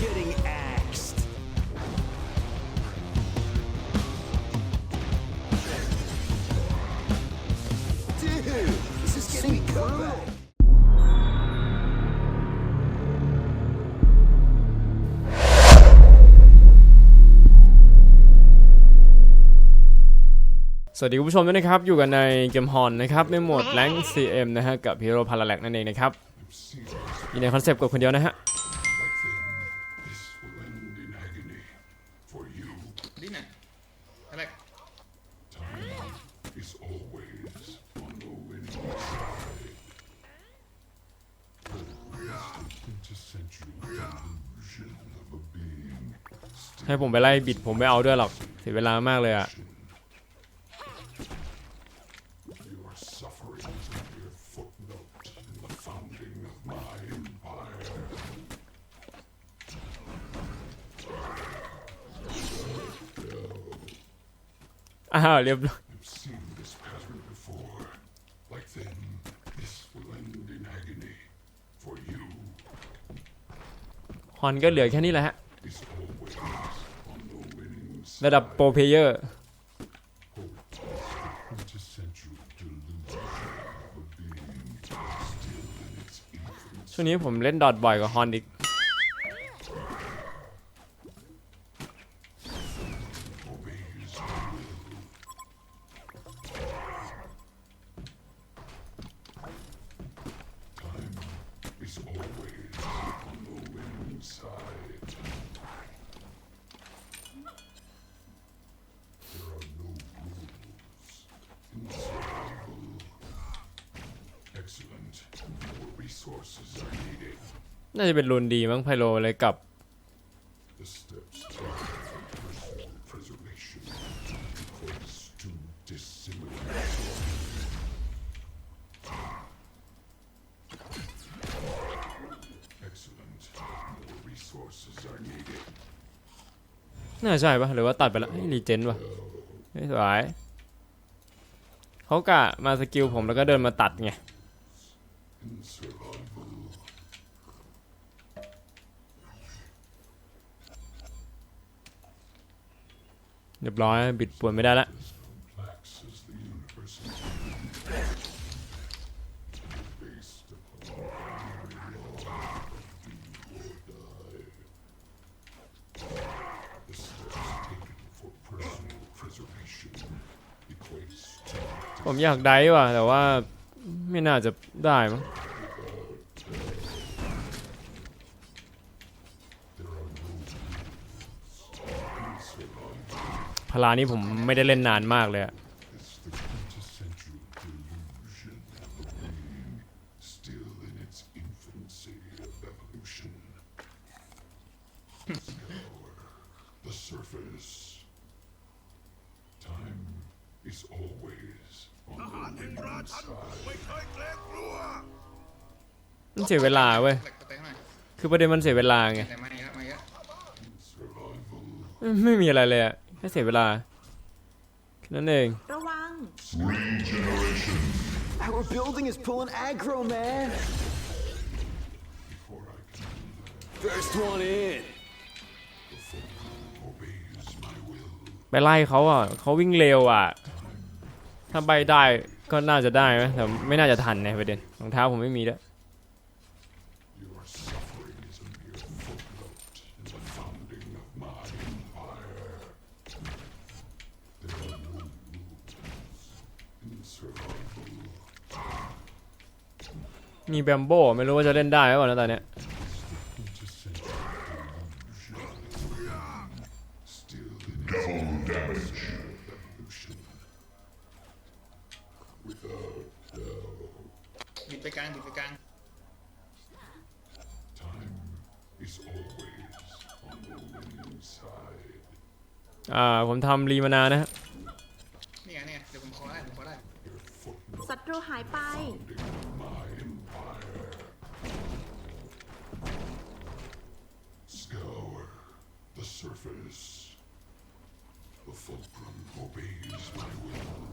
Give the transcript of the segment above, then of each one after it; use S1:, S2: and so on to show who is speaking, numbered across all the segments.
S1: getting axed. Dude, this is getting brutal.
S2: สวัสดีคุณผู้ชมด้วยนะครับ อยู่กันในเกมฮอนนะครับในโหมดแรง CM นะฮะ กับฮีโร่พาราแลกนั่นเองนะครับ อยู่ในคอนเซปต์กดคนเดียวนะฮะ ให้ผมไปไล่บิดผมไม่เอาด้วยหรอกเสียเวลามากเลยอะอ้าวเรียบอฮอนก็เหลือแค่นี้แหละฮะ ระดับโปรเพเยอร์ ช่วงนี้ผมเล่นดอดบ่อยกว่าฮอนอีก
S3: Obeys my will. Time is always on the winning side. There are no rules in survival. Excellent. More resources are needed.
S2: น่าจะเป็นรุนดีมั้งไพโลเลยกับ
S3: The steps taken for personal preservation equates to dissimilation. Excellent. More resources are needed.
S2: น่าใช่ปะหรือว่าตัดไปแล้วรีเจนปะไม่สวยเขากะมาสกิลผมแล้วก็เดินมาตัดไง
S3: In survival,
S2: เรียบร้อยบิดป่วนไม่ได้ละผมอยากได้ว่ะ แต่ว่าไม่น่าจะได้มั้ง
S3: there are no rules in survival.
S2: พลานี้ผมไม่ได้เล่นนานมากเลยอะ
S3: It's the quintessential delusion of a being still in its infancy of evolution. Scour the surface. Time is always on the winning side.
S2: มันเสียเวลาเว้ย
S4: แหลกแตงหน่อย
S2: คือประเด็นมันเสียเวลาไง
S4: แต่มาเยอะมาเยอะ
S3: Survival
S2: ไม่มีอะไรเลยอะ แค่เสียเวลาแค่นั่นเอง
S5: ระวัง
S1: Our building is pulling aggro, man.
S3: before I can
S1: First one in.
S3: obeys my will.
S2: ไปไล่เขาอะเขาวิ่งเร็วอะ ถ้าใบได้ก็น่าจะได้ไหมแต่ไม่น่าจะทันในประเด็นรองเท้าผมไม่มีด้วย
S3: Your suffering is a mere footnote in the founding of my empire. There are no rules in survival.
S2: มีแบมโบไม่รู้ว่าจะเล่นได้ไหมวะนะตอนเนี้ย
S3: Quintessential delusion. Still in its damage. evolution. Without doubt,
S4: บิดไปกลางบิดไปกลาง
S3: time is always on the winning side.
S2: อ่าผมทำรีมานานะฮะ
S4: นี่ไงนี่ไงเดี๋ยวผมขอได้ผมขอได้
S3: Your footnote
S5: ศัตรูหายไป
S3: surface. The fulcrum obeys my will.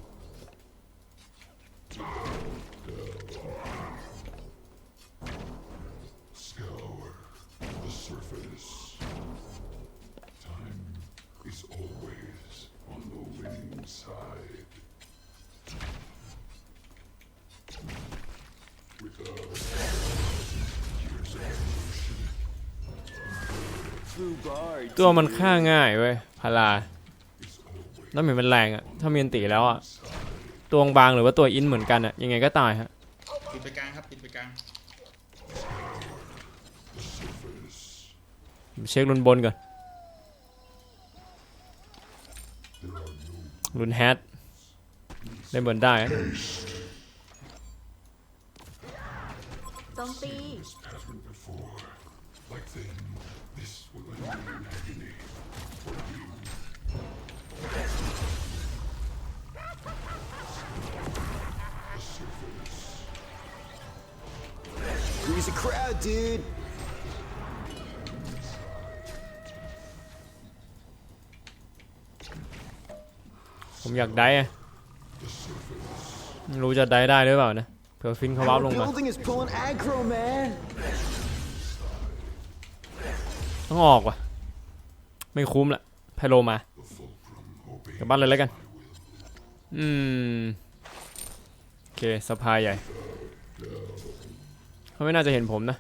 S2: ตัวมันฆ่าง่ายเว้ยพาราแล้วเหมือนมันแรงอะถ้ามีอันตีแล้วอะตัวบางหรือว่าตัวอินเหมือนกันอะยังไงก็ตายฮะ
S4: ปิดไปกลางครับปิดไปกลาง
S2: เช็ครุนบนก่อนรุนแฮทได้เหมือนได้อะ
S5: โจมตี
S1: crowd, dude.
S2: ผมอยากได้อะไม่รู้จะได้ได้หรือเปล่านะเผื่อฟินเขาวับ
S1: Our
S2: ลงมา
S1: building is pulling aggro, man.
S2: ต้องออกว่ะ ไม่คุ้มละไพโลมากลับบ้านเลยแล้วกัน อืม โอเคสภาใหญ่ เขาไม่น่าจะเห็นผมนะ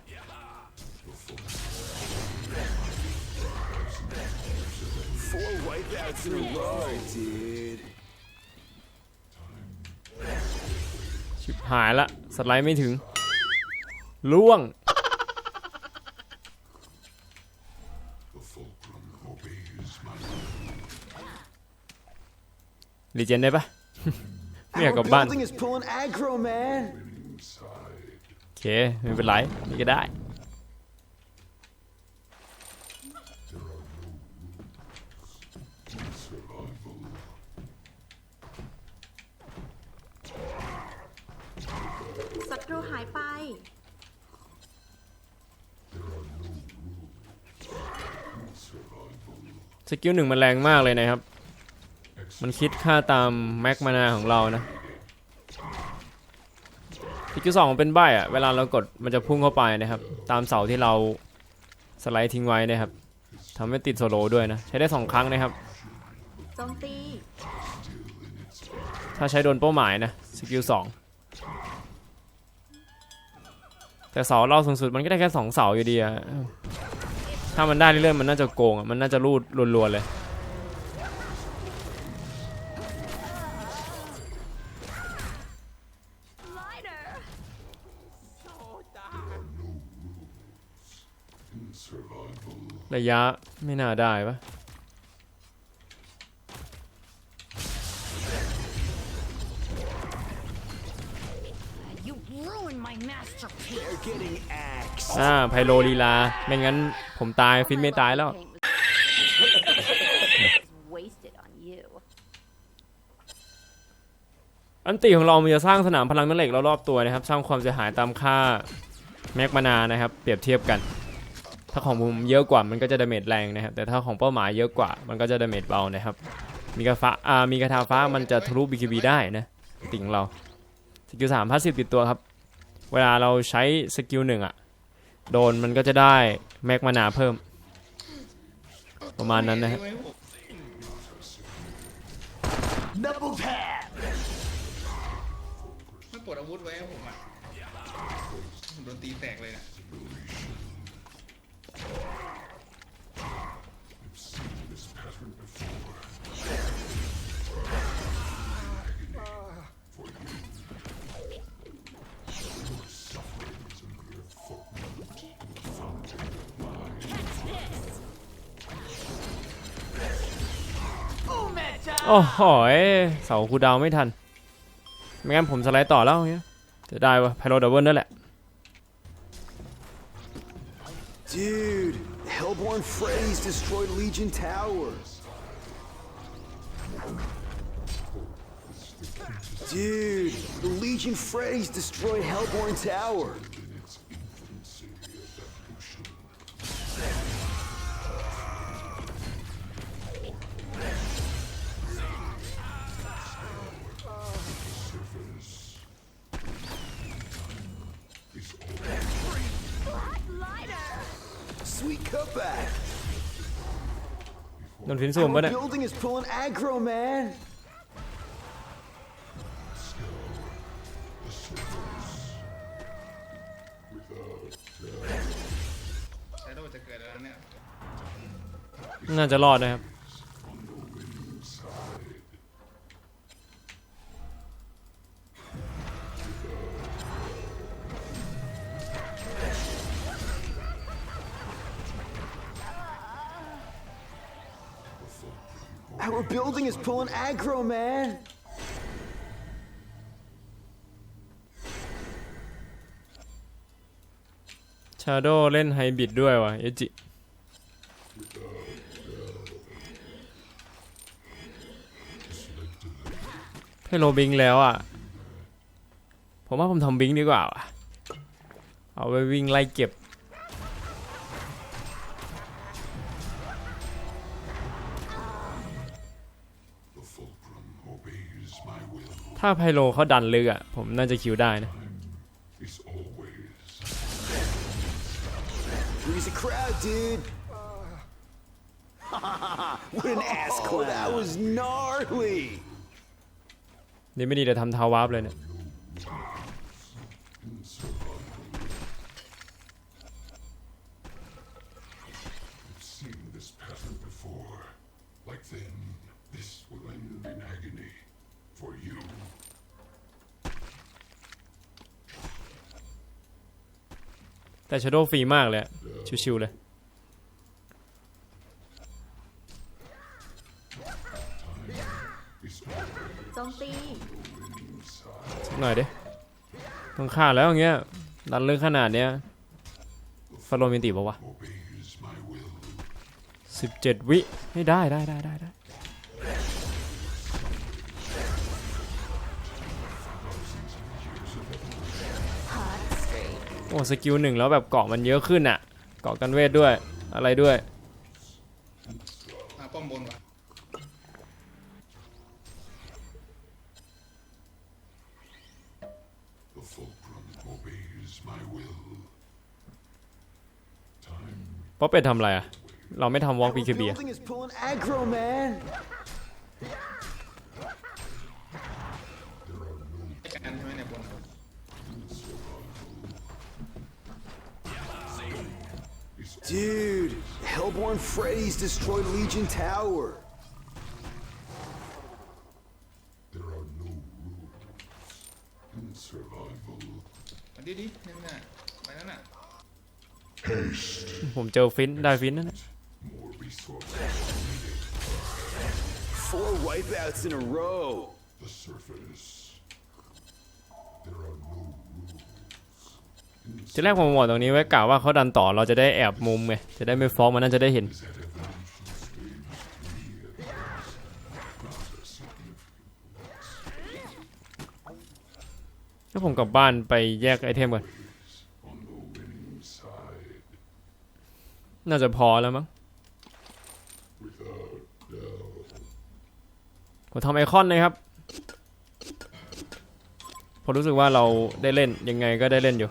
S2: ชิบหายละ สไลด์ไม่ถึง ล่วง รีเจนได้ปะ ไม่อยากกลับบ้าน
S1: building is pulling aggro, man.
S3: side.
S2: โอ เคไม่เป็นไรนี่ก็ได้
S3: Survival.
S5: ศัตรูหายไป
S2: สกิลหนึ่งมันแรงมากเลยนะครับ มันคิดค่าตามแม็กมานาของเรานะ สกิลสองมันเป็นใบอะเวลาเรากดมันจะพุ่งเข้าไปนะครับ ตามเสาที่เราสไลด์ทิ้งไว้นะครับทำให้ติดโซโลด้วยนะ ใช้ได้สองครั้งนะครับ
S5: โจมตี
S2: ถ้าใช้โดนเป้าหมายนะสกิลสองแต่เสาเราสูงสุดมันก็ได้แค่สองเสาอยู่ดีอะถ้ามันได้เรื่อยๆมันน่าจะโกงอะมันน่าจะรูดรัวๆเลย ระยะไม่น่าได้ปะ
S6: You ruined my masterpiece.
S1: They're getting axed.
S2: อ่าไพโลลีลา ไม่งั้นผมตายฟินไม่ตายแล้ว
S6: wasted on you.
S2: อันติของเรามันจะสร้างสนามพลังแม่เหล็กรอบๆตัวนะครับ สร้างความเสียหายตามค่าแม็กมานานะครับ เปรียบเทียบกัน ถ้าของผมเยอะกว่ามันก็จะดาเมจแรงนะครับ แต่ถ้าของเป้าหมายเยอะกว่ามันก็จะดาเมจเบานะครับ มีกระฟ้าอ่ามีกระทาฟ้ามันจะทะลุบีคีบีได้นะติ่งเราสกิลสามพาสซีฟติดตัวครับ เวลาเราใช้สกิลหนึ่งอะโดนมันก็จะได้แม็กมานาเพิ่ม ประมาณนั้นนะครับ
S4: ไว้ผม
S1: Double tap.
S4: ไม่ปลดอาวุธไว้ให้ผมอะผมโดนตีแตกเลยนะ
S2: โอ้โหเสาคูดาวไม่ทัน ไม่งั้นผมสไลด์ต่อแล้วเนี้ยจะได้วะไพโลดับเบิลนั่นแหละ
S1: Dude, Hellborn Freys destroyed Legion Tower. Dude, the Legion Freys destroyed Hellborn Tower.
S2: นฟินซูมปะ
S1: Our
S2: เนี่ย
S1: building is pulling aggro, man.
S3: the surface. Without
S4: ใช้โดนจะเกิดแล้วเนี่ย
S2: น่าจะรอดนะครับ
S1: pulling aggro, man.
S2: ชาโดเล่นไฮบิดด้วยวะเอจิให้โรบิงแล้วอะ ผมว่าผมทำบิงดีกว่าว่ะ เอาไปวิ่งไล่เก็บ ถ้าไพโลเขาดันลึกอะ ผมน่าจะคิวได้นะ
S3: Is always
S1: Freeze the crowd, dude. what an ass clown. that was gnarly.
S2: นี่ไม่ดีแต่ทำทาวาร์ปเลยเนี่ย แต่ชาโดฟรีมากเลย ชิวๆเลย
S5: โจมตี
S2: สักหน่อยดิต้องฆ่าแล้วอย่างเงี้ย ดันลึกขนาดเนี้ยฟาโรมินติปะวะ
S3: obeys my will.
S2: สิบเจ็ดวิให้ได้ได้ได้ได้ได้ อ้สกิลหนึ่งแล้วแบบเกาะมันเยอะขึ้นอะ เกาะกันเวทด้วยอะไรด้วย
S4: อ่าป้อมบนว่ะ
S3: The fulcrum obeys my will. Time
S2: ป๊อปเป็ดทำอะไรอะ เราไม่ทำวอล์ก
S1: Our
S2: บีคบี
S1: building is Dude, Hellborn Freddy's destroyed Legion Tower.
S3: there are no rules in survival.
S4: มาดิดินั่นน่ะไปนั่นน่ะ
S2: ผมเจอฟินได้ฟินนั่นนะ
S3: More resources.
S1: Four wipeouts in a row.
S3: The surface.
S2: ทีแรกผมบอกตรงนี้ไว้กล่าวว่าเขาดันต่อเราจะได้แอบมุมไงจะได้ไม่ฟ้องมันน่าจะได้เห็นถ้าผมกลับบ้านไปแยกไอเทมก่อน น่าจะพอแล้วมั้งผมทำไอคอนเลยครับผมรู้สึกว่าเราได้เล่นยังไงก็ได้เล่นอยู่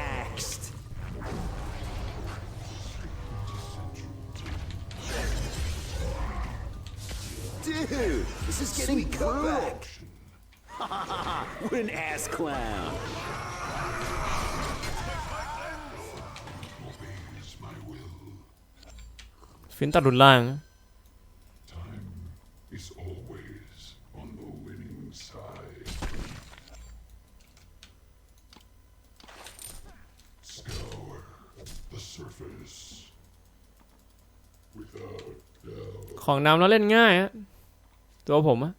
S1: Dude, this is getting brutal. what an ass clown.
S3: Obeys my will. ำ
S2: ฟินตัดรุนล่าง
S3: Time is always on the winning side. Scour the surface. Without doubt.
S2: ของนำแล้วเล่นง่ายฮะ ตัวผมอะ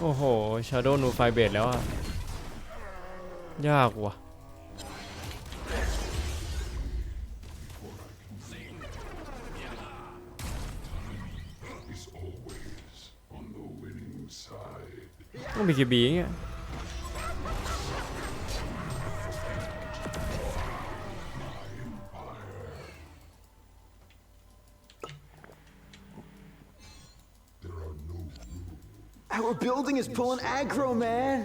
S2: โอ้โห ชาโดว์นูไฟเบดแล้วอะยากว่ะ ต้อง BKB เงี้ย
S3: There are no rules.
S1: Our building is pulling aggro, man.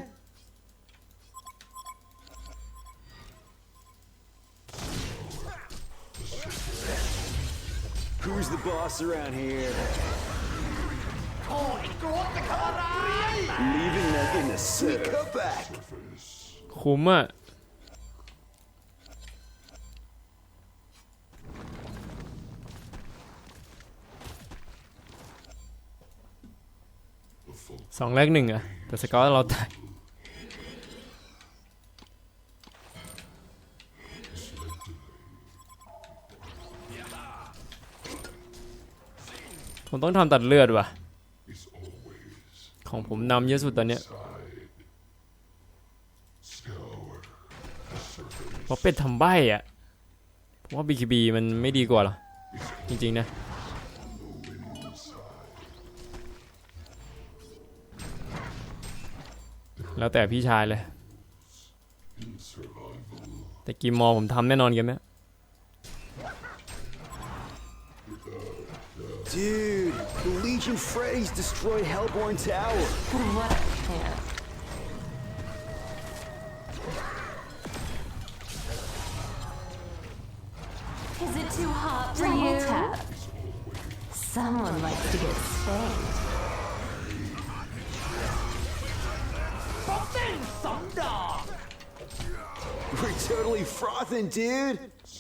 S1: Who's the boss around here? Leaving them in the sweet cutback.
S2: คุ้มอะสองแรกหนึ่งอะแต่สกอตเราตาย ผมต้องทำตัดเลือดว่ะ ของผมนำเยอะสุดตอนเนี้ยเพราะเป็ดทำใบอะผมว่า BKB มันไม่ดีกว่าหรอ จริงๆนะแล้วแต่พี่ชายเลย แต่กีมมอผมทำแน่นอนกันไหม
S1: Dude, the Legion Freys destroyed Hellborn Tower.
S7: What a panic. Is it too hot for
S5: Double
S7: you?
S5: tap.
S7: Someone likes to get spanked.
S1: We're totally frothing, dude.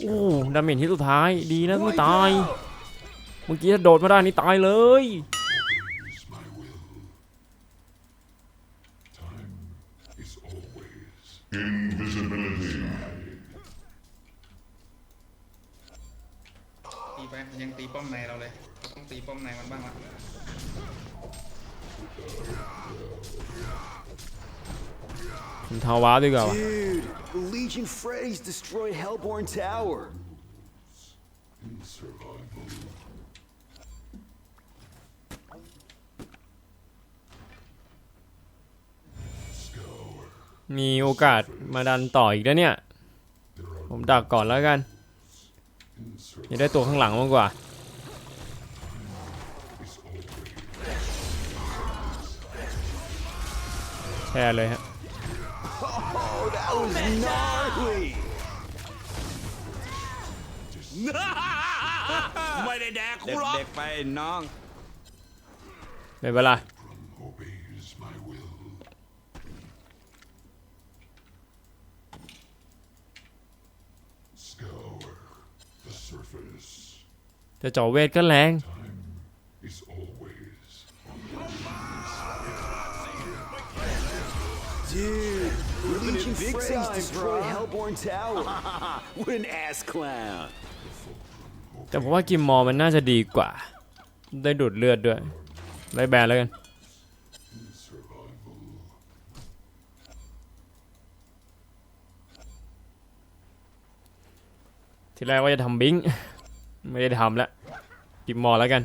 S2: โอ้ดาเมจที่สุดท้าย ดีนะไม่ตาย เมื่อกี้ถ้าโดดมาได้นี่ตายเลย
S3: is my will. Time is always invisibility.
S4: ตีไปมันยังตีป้อมในเราเลยเราต้องตีป้อมในมันบ้างละ
S2: ผมทาวาร์ปดีกว่าวะ
S1: Dude, the Legion Freys destroyed Hellborn Tower.
S2: มีโอกาสมาดันต่ออีกแล้วเนี่ย ผมดักก่อนแล้วกัน
S3: in survival
S2: อยากได้ตัวข้างหลังมากกว่า
S3: is always
S2: แช่เลยฮะ
S1: Oh, that was gnarly.
S8: ไม่ได้แดกกูหรอกเด็กๆไปน้อง
S2: เป็นเวลา
S3: obeys my will. Scour the surface.
S2: จะเจ่อเวทก็แรง
S3: Is always
S1: Dude, the Legion Freys destroyed Hellborn Tower. what an ass clown.
S2: แต่ผมว่ากิมมอมันน่าจะดีกว่า ได้ดูดเลือดด้วยได้แบนแล้วกัน
S3: survival.
S2: ทีแรกว่าจะทำบิง ไม่ได้ทำแล้วกิมมอแล้วกัน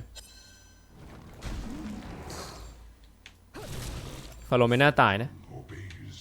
S2: ฟาโลไม่น่าตายนะ
S3: Obeys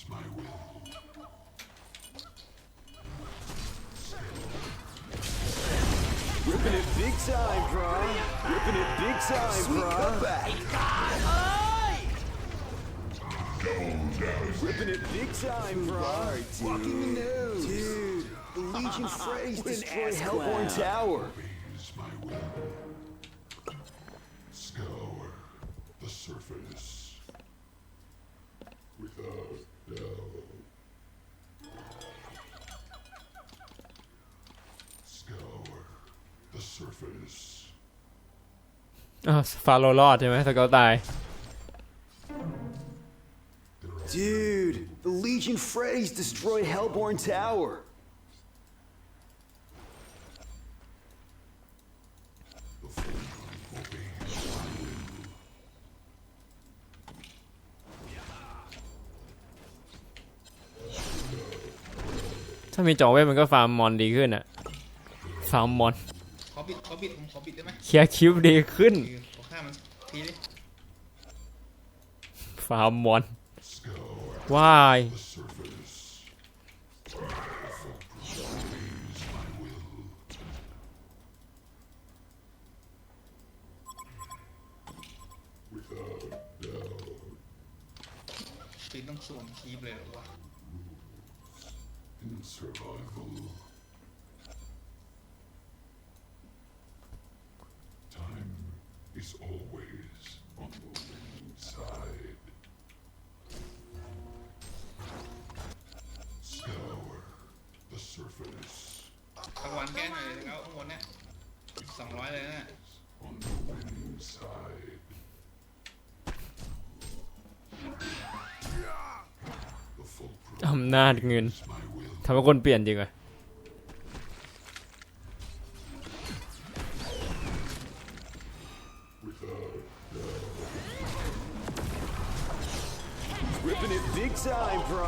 S2: อ้าวฟาโลรอดใช่ไหมสเกลตาย
S1: Dude, the Legion Freys destroyed Hellborn Tower.
S3: The Fulcrum obeys my will.
S2: ถ้ามีเจ่อเวทมันก็ฟาร์มมอนดีขึ้นอะฟาร์มมอน
S4: ข อบิดขอบิดผมขอบิดได้ไหม
S2: เคลียร์คิวดีขึ้น
S4: คือขอฆ่ามันทีดิ
S2: ฟาร์มมอนว้าย
S3: the surface. Raise my will.
S4: ปีนต้องสวมคีบเลยเหรอวะ
S3: In survival. Time is always on the winning side. Scour the surface
S4: ตะวันแก้หน่อยเลยแล้วข้างบนเนี่ยสองร้อยเลยนะ
S3: on the winning side. The fulcrum
S2: อำนาจเงิน
S3: is my will.
S2: ทำให้คนเปลี่ยนจริงอะ
S1: Ripping it big time, bro.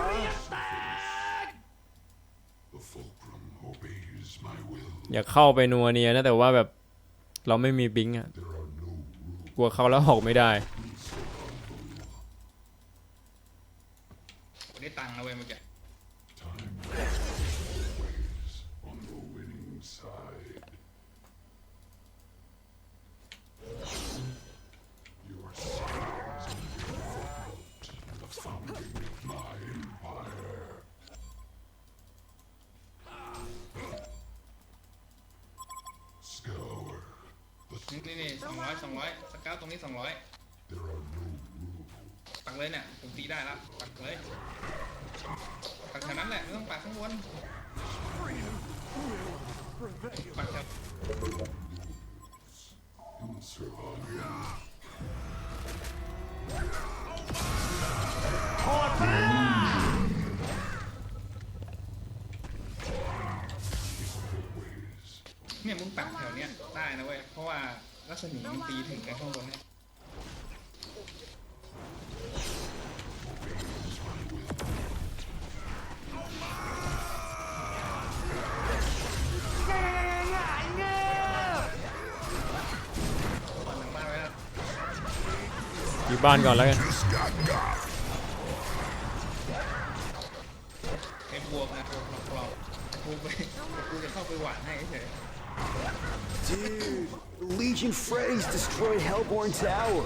S3: The fulcrum obeys my will.
S2: อยากเข้าไปนัวเนียนะแต่ว่าแบบเราไม่มีบิงค์อะ
S3: There are no rules.
S2: กลัวเข้าแล้วออกไม่ได้
S4: ได้ เนี่ยมึงปักแถวเนี้ยได้นะเว้ย เพราะว่ารัศมีมันตีถึงกันข้างบน บ้าน
S2: ก่อนแล้วกัน
S4: ไอ้บวกนะบวกหลอกๆกูไปกูจะเข้าไปหวานให้เฉย
S1: Dude, Legion Freys destroyed Hellborn Tower.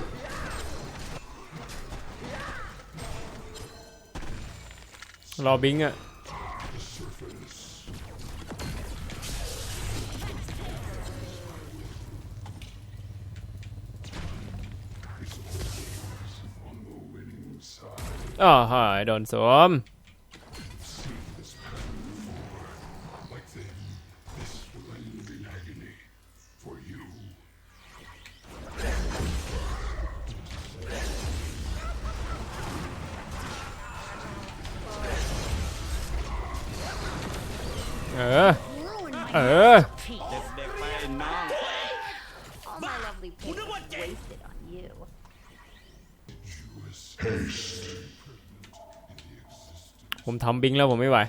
S2: รอบิงค์อะ อ๋อหายโดนสวม ทำบิงแล้วผมไม่ไหว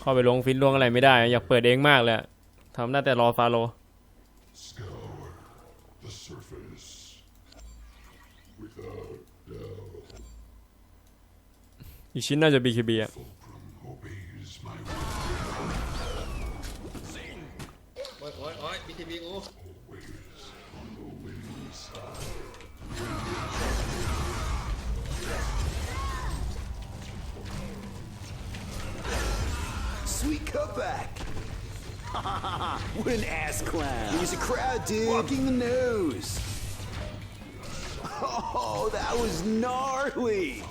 S2: เข้าไปลงฟินลวงอะไรไม่ได้ อยากเปิดเองมากเลยทำได้แต่รอฟาโลอีกชิ้นน่าจะ BKB อะ
S4: โอ๊ยโอ๊ยโอ๊ยบีทีบีกู
S1: cutback. what an ass clown. He's a crowd, dude. Walking the nose. Oh, that was gnarly.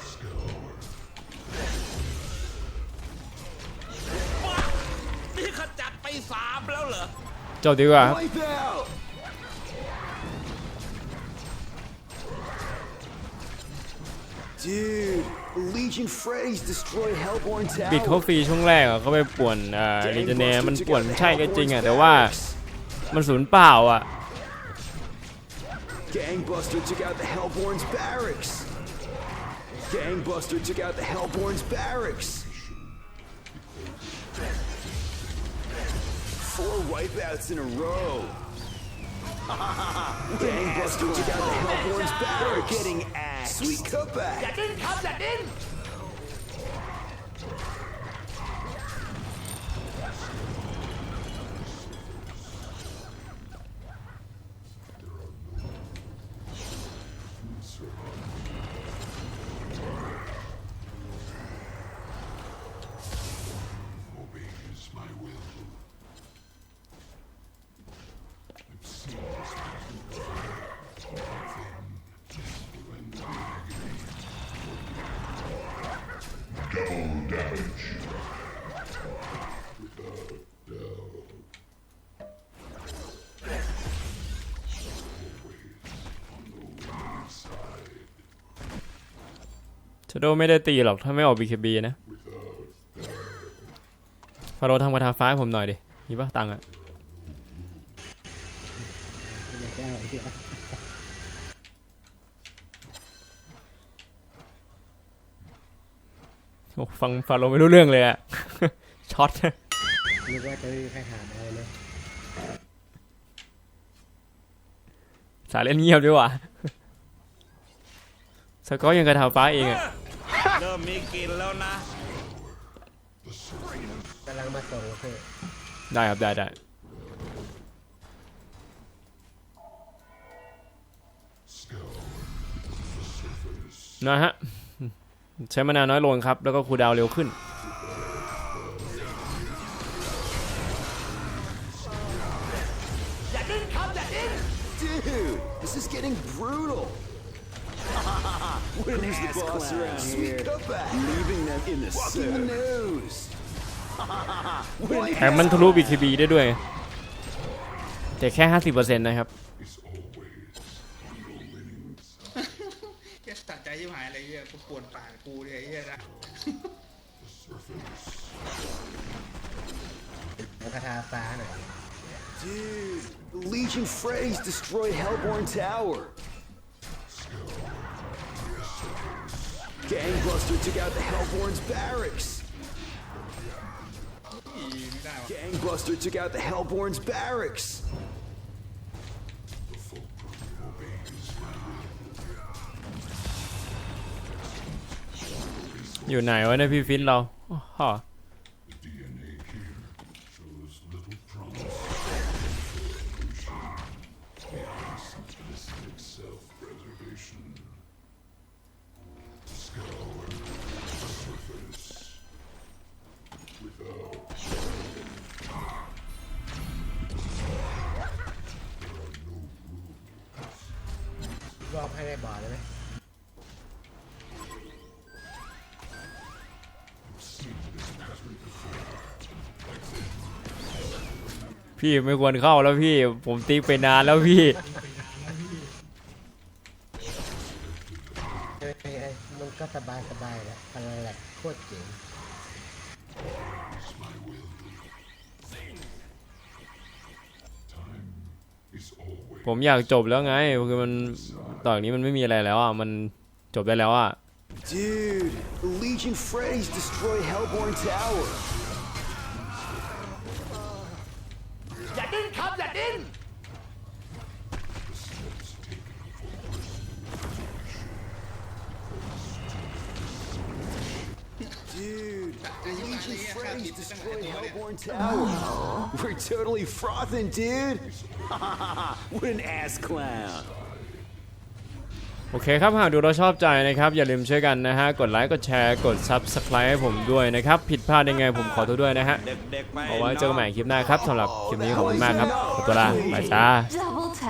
S3: Scour
S8: นี่ข
S1: Dude, Legion Freys destroyed Hellborn
S2: ปิดเขา
S1: Tower.
S2: ฟรีช่วงแรกอะเขาไปป่วนอ่าลีเจเนียมันป่วนใช่ก็จริงอะแต่ว่ามันสูญเปล่าอะ
S1: Gangbuster took out the Hellborn's barracks. Gangbuster took out the Hellborn's barracks. Four wipeouts in a row. Gangbuster took out the Hellborn's barracks. Getting axed. Sweet cutback.
S3: อย่าดิ้น
S2: ชโดไม่ได้ตีหรอกถ้าไม่ออก BKB นะฟาโรทำกระทาฟ้าให้ผมหน่อยดิ มีปะตังอะโอ้ ฟังฟาโรห์ไม่รู้เรื่องเลยอะช็อต
S9: นึกว่าจะไม่มีใครถามอะไรเลย
S2: สายเล่นเงียบด้วยว่ะสกอร์ยังกระทาฟ้าเองอะ
S3: เริ่มมีกลินแล้วนะ
S9: กำลังมาส่งเพื่อ
S2: ได้ครับได้ได้นะฮะ ใช้มานานน้อยลงครับ แล้วก็คูลดาวน์เร็วขึ้น
S3: อย่าดิ้นครับอย่าดิ้น
S1: Dude, this is getting brutal. what an ass boss around Sweet cutback. Leaving them in the Walking the nose. what an
S2: แถมมันทะลุ BKB ได้ด้วย แต่แค่ 50%นะครับ
S1: the Legion Freys destroyed Hellborn Tower. Gangbuster took out the Hellborn's barracks.
S4: อีไม่ได้วะ
S1: Gangbuster took out the Hellborn's barracks.
S10: The fulcrum obeys my will.
S2: อยู่ไหนวะเนี่ยพี่ฟินเราอ้อ พี่ไม่ควรเข้าแล้วพี่ ผมติ๊กไปนานแล้วพี่
S9: เอ้ยเอ้ยเอ้ยมันก็สบายสบายแล้วพลังแหลกโคตรเจ๋ง
S10: Is my will. Time is always
S2: ผมอยากจบแล้วไงคือมันตอนนี้มันไม่มีอะไรแล้วอะมันจบได้แล้วอะ
S1: Dude, the Legion Freys destroyed Hellborn Tower. The Legion Freys destroyed Hellborn Tower. We're totally frothing, dude. what an ass clown.
S2: โอเคครับ หากดูเราชอบใจนะครับ อย่าลืมช่วยกันนะฮะ กดไลค์ กดแชร์ กด Subscribe ให้ผมด้วยนะครับ ผิดพลาดยังไงผมขอโทษด้วยนะฮะ
S3: เด็กๆไป
S2: เอาไว้เจอกันใหม่คลิปหน้าครับสำหรับคลิปนี้ขอบคุณมากครับขอตัวลาบายจ้า
S7: Double